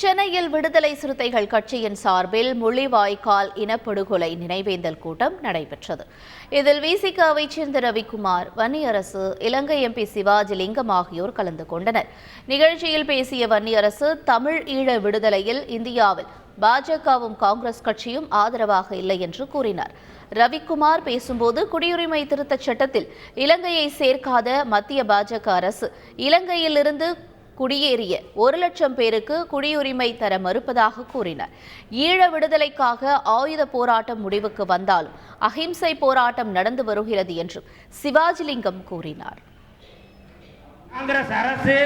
சென்னையில் விடுதலை சிறுத்தைகள் கட்சியின் சார்பில் முள்ளிவாய்க்கால் இனப்படுகொலை நினைவேந்தல் கூட்டம் நடைபெற்றது. இதில் விசிகாவைச் சேர்ந்த ரவிக்குமார் வன்னியரசு இலங்கை எம்பி சிவாஜிலிங்கம் ஆகியோர் கலந்து கொண்டனர். நிகழ்ச்சியில் பேசிய வன்னியரசு தமிழ் ஈழ விடுதலையில் இந்தியாவில் பாஜகவும் காங்கிரஸ் கட்சியும் ஆதரவாக இல்லை என்று கூறினார். ரவிக்குமார் பேசும்போது குடியுரிமை திருத்தச் சட்டத்தில் இலங்கையை சேர்க்காத மத்திய பாஜக அரசு இலங்கையிலிருந்து குடியேறிய ஒரு லட்சம் பேருக்கு குடியுரிமை தர மறுப்பதாக கூறினர். ஈழ விடுதலைக்காக ஆயுத போராட்டம் முடிவுக்கு வந்தாலும் அஹிம்சை போராட்டம் நடந்து வருகிறது என்றும் சிவாஜிலிங்கம் கூறினார். காங்கிரஸ் அரசு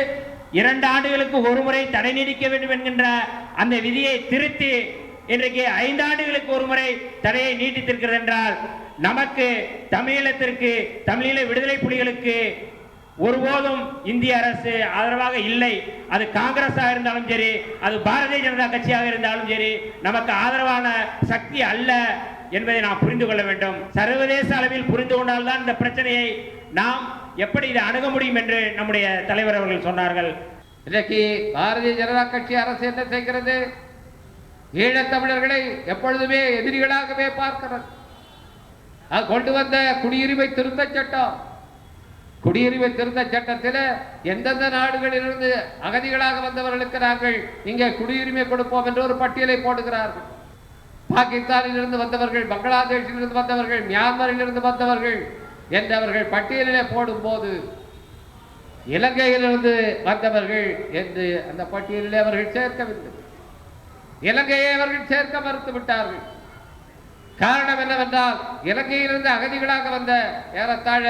இரண்டு ஆண்டுகளுக்கு ஒருமுறை தடை நீடிக்க வேண்டும் என்கின்ற அந்த விதியை திருத்தி இன்றைக்கு ஐந்து ஆண்டுகளுக்கு ஒருமுறை தடையை நீட்டித்திருக்கிறது என்றால் நமக்கு தமிழீழத்திற்கு தமிழீழ விடுதலை புலிகளுக்கு ஒருபோதும் இந்திய அரசு ஆதரவாக இல்லை. அது காங்கிரஸாக இருந்தாலும் சரி அது பாரதிய ஜனதா கட்சியாக இருந்தாலும் சரி நமக்கு ஆதரவான சக்தி அல்ல என்பதை நாம் புரிந்து கொள்ள வேண்டும். சர்வதேச அளவில் புரிந்து கொண்டால்தான் இந்த பிரச்சனையை நாம் எப்படி இதை அணுக முடியும் என்று நம்முடைய தலைவர் அவர்கள் சொன்னார்கள். இன்றைக்கு பாரதிய ஜனதா கட்சி அரசு என்ன செய்கிறது? ஈழத்தமிழர்களை எப்பொழுதுமே எதிரிகளாகவே பார்க்கிறது. அது கொண்டு வந்த குடியுரிமை திருத்த சட்டம் குடியுரிமை திருத்த சட்டத்தில் எந்தெந்த நாடுகளிலிருந்து அகதிகளாக வந்தவர்களுக்கு நாங்கள் இங்கே குடியுரிமை கொடுப்போம் என்று ஒரு பட்டியலை போடுகிறார்கள். பாகிஸ்தானில் இருந்து வந்தவர்கள் பங்களாதேஷில் இருந்து வந்தவர்கள் மியான்மரில் இருந்து வந்தவர்கள் என்றவர்கள் பட்டியலிலே போடும்போது இலங்கையிலிருந்து வந்தவர்கள் என்று அந்த பட்டியலிலே அவர்கள் சேர்க்கவில்லை. இலங்கையை அவர்கள் சேர்க்க மறுத்து விட்டார்கள். காரணம் என்னவென்றால் இலங்கையிலிருந்து அகதிகளாக வந்த ஏறத்தாழ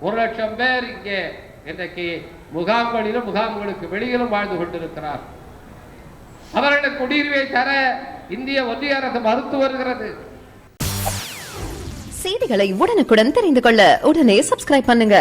ஒரு லட்சம் பேர் இங்கே இன்றைக்கு முகாம்களிலும் முகாம்களுக்கு வெளியிலும் வாழ்ந்து கொண்டிருக்கிறார். அவர்களுக்கு குடியுரிமை தர இந்திய ஒன்றிய அரசு மறுத்து வருகிறது. செய்திகளை உடனுக்குடன் தெரிந்து கொள்ள உடனே சப்ஸ்கிரைப் பண்ணுங்க.